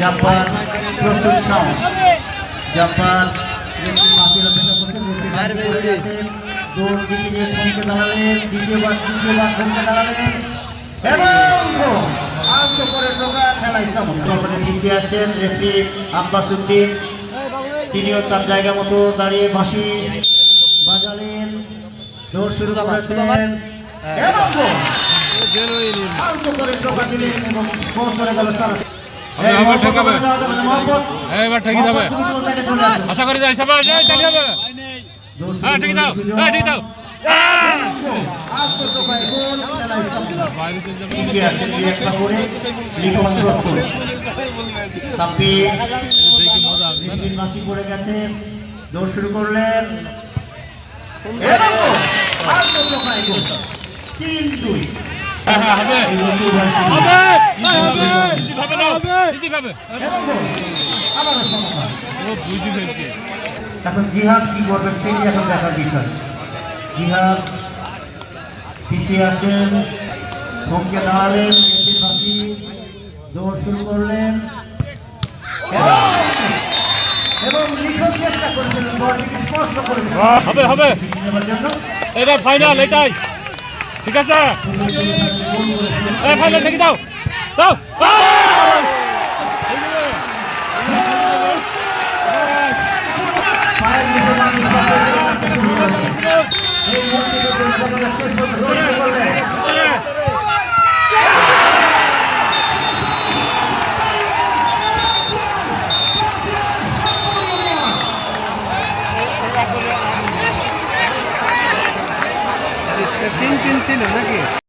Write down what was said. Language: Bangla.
জাপান প্রস্তুত করে ঢোকা খেলায় চমৎকার পিছিয়ে আসছেন উদ্দিন তিনিও তার জায়গা মতো দাঁড়িয়ে বাঁশি বাজালেন। দৌড় শুরু করেছেন। এবং গোল। আউট করে ঢোকা দিলেন এবং গোল করে গেল সারা। হবে, হবে, হ্যাঁ, এবার ঠেকে যাবে। আশা করি যাই সবাই হ্যাঁ ঠিক দাও হ্যাঁ ঠিক দাও গেছে। দৌড় শুরু করলেন। তিন দুই। হ্যাঁ, হ্যাঁ, এখন জিহাদ কি করবেন সেটি এখন দেখার বিষয়। জিহাদ পিছিয়ে আসেন। থমকে দাঁড়ালেন মেসির বাসি দৌড় শুরু করলেন। এবং- চেষ্টা করেছিলেন বলটিকে স্পর্শ করেছিলেন হবে হবে। এটা ফাইনাল এটাই। ঠিক আছে? এই ফাইনাল থেকে দাও দাও তিন তিন ছিল নাকি